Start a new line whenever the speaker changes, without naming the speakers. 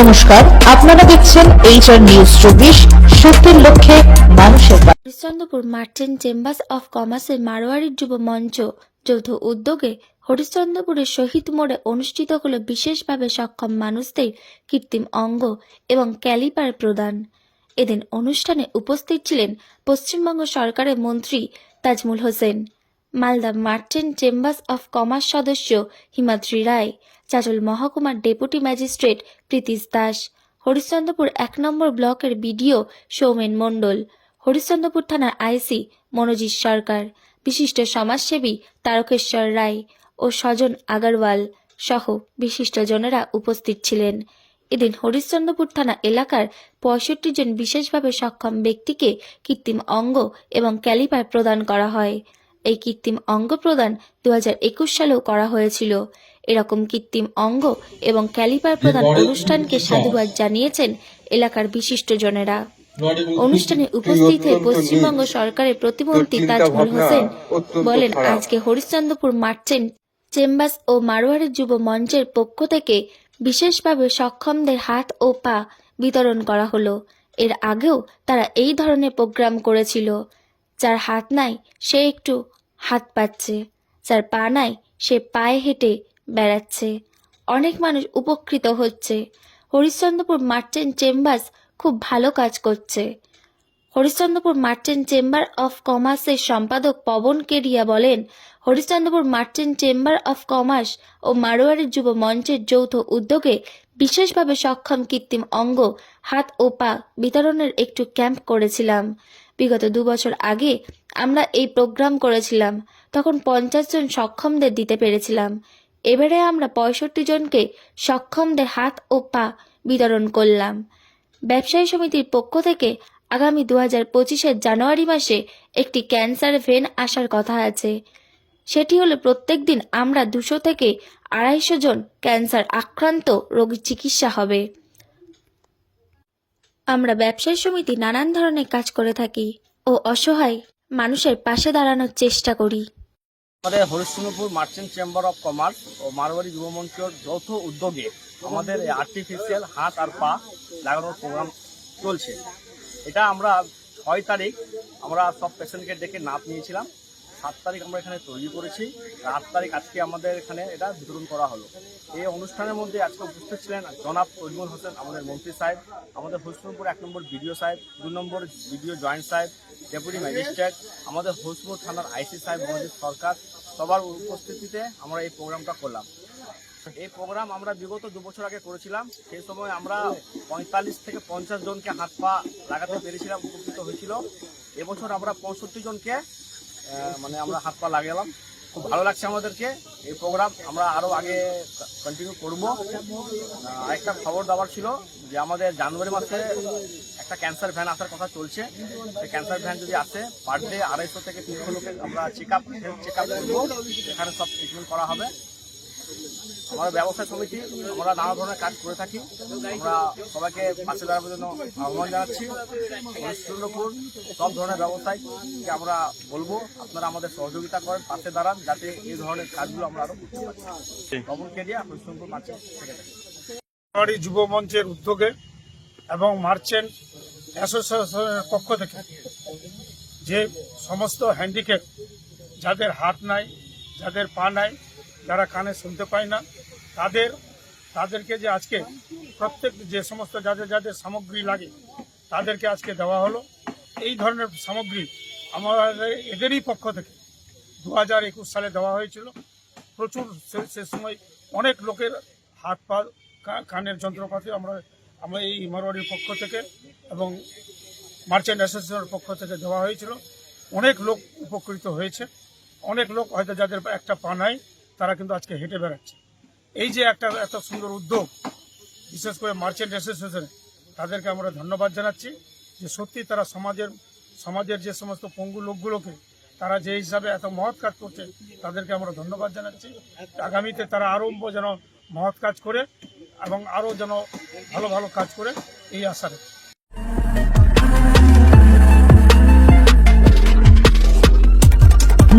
নমস্কার, আপনারা দেখছেন এইচআর নিউজ চব্বিশ, সত্যের লক্ষ্যে মানুষের
হরিশ্চন্দ্রপুর মার্চেন্ট চেম্বার্স অফ কমার্সের মারোয়াড়ির যুব মঞ্চ যৌথ উদ্যোগে হরিশ্চন্দ্রপুরের শহীদ মোড়ে অনুষ্ঠিত হল বিশেষভাবে সক্ষম মানুষদের কৃত্রিম অঙ্গ এবং ক্যালিপার প্রদান। এদিন অনুষ্ঠানে উপস্থিত ছিলেন পশ্চিমবঙ্গ সরকারের মন্ত্রী Tajmul Hossain. Malda merchant chambers of commerce সদস্য হিমাদ্রি রায়, চাচল মহকুমার ডেপুটি ম্যাজিস্ট্রেট প্রীতিশ দাস, হরিশ্চন্দ্রপুর এক নম্বর ব্লকের বিডিও সৌমেন মণ্ডল, হরিশ্চন্দ্রপুর থানার আইসি মনোজিৎ সরকার, বিশিষ্ট সমাজসেবী তারকেশ্বর রায় ও স্বজন আগারওয়াল সহ বিশিষ্টজনেরা উপস্থিত ছিলেন। এদিন হরিশ্চন্দ্রপুর থানা এলাকার পঁয়ষট্টি জন বিশেষভাবে সক্ষম ব্যক্তিকে কৃত্রিম অঙ্গ এবং ক্যালিপার প্রদান করা হয়। এই কৃত্রিম অঙ্গ প্রদান দু হাজার একুশ সালেও করা হয়েছিল। এরকম কৃত্রিম অঙ্গ এবং ক্যালিপার প্রদান অনুষ্ঠানকে সাধুবাদ জানিয়েছেন এলাকার বিশিষ্টজনেরা। অনুষ্ঠানে উপস্থিত হয়ে পশ্চিমবঙ্গ সরকারের প্রতিমন্ত্রী তাজমুল হোসেন বলেন আজকে হরিশ্চন্দ্রপুর মার্চেন্ট চেম্বার্স ও মারোয়ারের যুব মঞ্চের পক্ষ থেকে বিশেষভাবে সক্ষমদের হাত ও পা বিতরণ করা হলো। এর আগেও তারা এই ধরনের প্রোগ্রাম করেছিল। যার হাত নাই, সে একটু হাত পাচ্ছে যার পা নাই, সে পায়ে হেঁটে বেড়াচ্ছে। অনেক মানুষ উপকৃত হচ্ছে। হরিশ্চন্দ্রপুর মার্চেন্ট চেম্বার্স খুব ভালো কাজ করছে। হরিশ্চন্দ্রপুর মার্চেন্ট চেম্বার অফ কমার্সের সম্পাদক পবন কেরিয়া বলেন, Harishchandrapur merchant chamber of commerce ও মারোয়ারের যুব মঞ্চের যৌথ উদ্যোগে বিশেষভাবে সক্ষম কৃত্রিম অঙ্গ, হাত ও পা বিতরণের একটু ক্যাম্প করেছিলাম। বিগত দু বছর আগে আমরা এই প্রোগ্রাম করেছিলাম, তখন পঞ্চাশ জন সক্ষমদের দিতে পেরেছিলাম। এবারে আমরা পঁয়ষট্টি জনকে সক্ষমদের হাত ও পা বিতরণ করলাম। ব্যবসায়ী সমিতির পক্ষ থেকে আগামী দু হাজার পঁচিশের জানুয়ারি মাসে একটি ক্যান্সার ভেন আসার কথা আছে। সেটি হলো প্রত্যেক দিন আমরা দুশো থেকে আড়াইশো জন ক্যান্সার আক্রান্ত রোগীর চিকিৎসা হবে। আমরা ব্যবসায়ী সমিতি নানান ধরনের কাজ করে থাকি ও অসহায় মানুষের পাশে দাঁড়ানোর চেষ্টা করি।
আমাদের Harishchandrapur merchant chamber of commerce ও মারোয়ারি যুব মঞ্চের যৌথ উদ্যোগে আমাদের আর্টিফিশিয়াল হাত আর পা লাগানোর প্রোগ্রাম চলছে। এটা আমরা ছয় তারিখ আমরা সব পেশেন্টকে ডেকে নাপ নিয়েছিলাম। সাত তারিখ আমরা এখানে তৈরি করেছি। আট তারিখ আজকে আমাদের এখানে এটা বিতরণ করা হলো। এই অনুষ্ঠানের মধ্যে আজকে উপস্থিত ছিলেন জনাব তজমুল হোসেন, আমাদের মন্ত্রী সাহেব, আমাদের হরিশ্চন্দ্রপুর এক নম্বর বিডিও সাহেব, দু নম্বর বিডিও জয়েন্ট সাহেব, ডেপুটি ম্যাজিস্ট্রেট, আমাদের হরিশ্চন্দ্রপুর থানার আইসি সাহেব, মনোজিৎ সরকার, সবার উপস্থিতিতে আমরা এই প্রোগ্রামটা করলাম। এই প্রোগ্রাম আমরা বিগত দু বছর আগে করেছিলাম। সেই সময় আমরা পঁয়তাল্লিশ থেকে পঞ্চাশ জনকে হাত পা লাগাতে পেরেছিলাম, উপকৃত হয়েছিল। এবছর আমরা পঁয়ষট্টি জনকে মানে আমরা হাত পা লাগালাম। খুব ভালো লাগছে আমাদেরকে। এই প্রোগ্রাম আমরা আরও আগে কন্টিনিউ করব। আরেকটা খবর দেওয়ার ছিল যে আমাদের জানুয়ারি মাসে একটা ক্যান্সার ভ্যান আসার কথা চলছে। সেই ক্যান্সার ভ্যান যদি আসে পার ডে আড়াইশো থেকে তিনশো লোকের আমরা চেক আপ চেক আপ করব। এখানে সব ট্রিটমেন্ট করা হবে। আমাদের ব্যবসা সমিতি, আমরা নানা ধরনের কাজ করে থাকি। আমরা সবাইকে পাশে দাঁড়ানোর জন্য আহ্বান জানাচ্ছি। হরিশ্চন্দ্রপুর সব ধরনের ব্যবসায়কে আমরা বলব, আপনারা আমাদের সহযোগিতা করেন, পাশে দাঁড়ান, যাতে এই ধরনের কাজগুলো আমরা আরও করতে
যুব মঞ্চের উদ্যোগে এবং মার্চেন্ট অ্যাসোসিয়েশনের পক্ষ থেকে যে সমস্ত হ্যান্ডিক্যাপ, যাদের হাত নাই, যাদের পা নাই যারা কানে শুনতে পায় না, তাদের, তাদেরকে যে আজকে প্রত্যেক যে সমস্ত যাদের যাদের সামগ্রী লাগে, তাদেরকে আজকে দেওয়া হলো। এই ধরনের সামগ্রী আমাদের এদেরই পক্ষ থেকে দু হাজার একুশ সালে দেওয়া হয়েছিল। প্রচুর সে- সময় অনেক লোকের হাত পা কানের যন্ত্রপাতি আমরা আমরা এই মারোয়ারির পক্ষ থেকে এবং মার্চেন্ট অ্যাসোসিয়েশনের পক্ষ থেকে দেওয়া হয়েছিল। অনেক লোক উপকৃত হয়েছে। অনেক লোক হয়তো যাদের একটা পা নাই তারা কিন্তু আজকে হেঁটে বেড়াচ্ছে। এই যে একটা এত সুন্দর উদ্যোগ, বিশেষ করে মার্চেন্ট অ্যাসোসিয়েশনে তাদেরকে আমরা ধন্যবাদ জানাচ্ছি যে সত্যি তারা সমাজের সমাজের যে সমস্ত পঙ্গু লোকগুলোকে তারা যে হিসাবে এত মহৎ কাজ করছে, তাদেরকে আমরা ধন্যবাদ জানাচ্ছি। আগামীতে তারা আরও যেন মহৎ কাজ করে এবং আরও যেন ভালো ভালো কাজ করে, এই আশা রাখি